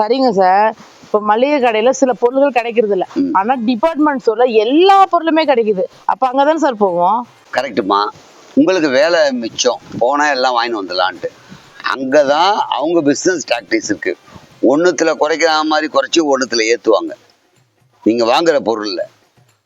சரிங்க சார். இப்ப மளிகை கடையில சில பொருள்கள் கிடைக்கிறது இல்ல. ஆனா டிபார்ட்மெண்ட் ஸ்டோர்ல எல்லா பொருளுமே கிடைக்குது. அப்ப அங்கதானே சார் போவோம்? கரெக்டுமா உங்களுக்கு வேலை மிச்சம். போனால் எல்லாம் வாங்கிட்டு வந்துடலான்ட்டு. அங்கே தான் அவங்க பிஸ்னஸ் டாக்டிக்ஸ் இருக்கு. ஒன்றுத்தில் குறைக்கிற மாதிரி குறைச்சி ஒன்றுத்தில் ஏற்றுவாங்க நீங்கள் வாங்குற பொருளில்.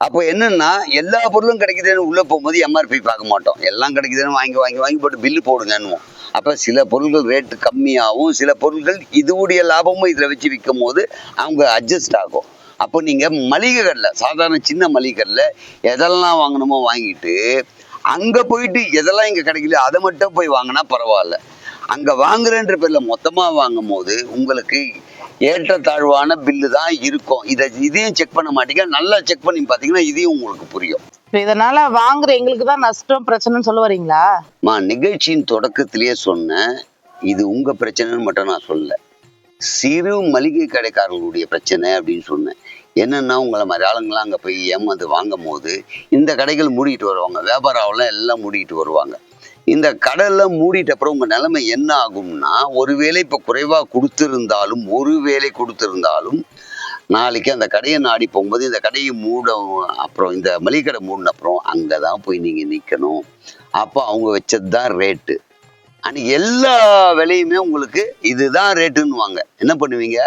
அப்போ என்னன்னா எல்லா பொருளும் கிடைக்குதுன்னு உள்ளே போகும்போது எம்ஆர்பி பார்க்க மாட்டோம். எல்லாம் கிடைக்குதுன்னு வாங்கி வாங்கி வாங்கி போட்டு பில்லு போடுங்கன்னுவோம். அப்போ சில பொருள்கள் ரேட்டு கம்மியாகவும் சில பொருட்கள் இதுவுடைய லாபமும் இதில் வச்சு விற்கும் போது அவங்க அட்ஜஸ்ட் ஆகும். அப்போ நீங்கள் மளிகை கடையில் சாதாரண சின்ன மளிகை கடையில் எதெல்லாம் வாங்கணுமோ வாங்கிட்டு அங்கே போயிட்டு எதெல்லாம் இங்கே கிடைக்கல அதை மட்டும் போய் வாங்கினா பரவாயில்ல. அங்கே வாங்குறேன்ற பேரில் மொத்தமாக வாங்கும் போது உங்களுக்கு ஏற்றத்தாழ்வான பில்லு தான் இருக்கும். இதை இதையும் செக் பண்ண மாட்டீங்க. நல்லா செக் பண்ணி பார்த்தீங்கன்னா இதையும் உங்களுக்கு புரியும். இதனால வாங்குற எங்களுக்கு தான் நஷ்டம் பிரச்சனைன்னு சொல்ல வரீங்களா? மா நிகழ்ச்சியின் தொடக்கத்திலேயே சொன்னேன் இது உங்க பிரச்சனைன்னு மட்டும் நான் சொல்லல சிறு மளிகை கடைக்காரர்களுடைய பிரச்சனை அப்படின்னு சொன்னேன். என்னன்னா உங்களை மாதிரி ஆளுங்களாம் அங்கே போய் ஏமாந்து வாங்கும் போது இந்த கடைகள் மூடிட்டு வருவாங்க. வியாபாரம் எல்லாம் மூடிட்டு வருவாங்க. இந்த கடலில் மூடிட்ட அப்புறம் உங்கள் நிலைமை என்ன ஆகும்னா ஒருவேளை இப்போ குறைவாக கொடுத்துருந்தாலும் ஒருவேளை கொடுத்துருந்தாலும் நாளைக்கு அந்த கடையை நாடி போகும்போது இந்த கடையை மூட அப்புறம் இந்த மளிகை கடை மூடின அப்புறம் அங்கே தான் போய் நீங்கள் நிற்கணும் அப்போ அவங்க வச்சது தான் ரேட்டு அன்னைக்கு எல்லா விலையுமே உங்களுக்கு இதுதான் ரேட்டுன்னுவாங்க என்ன பண்ணுவீங்க?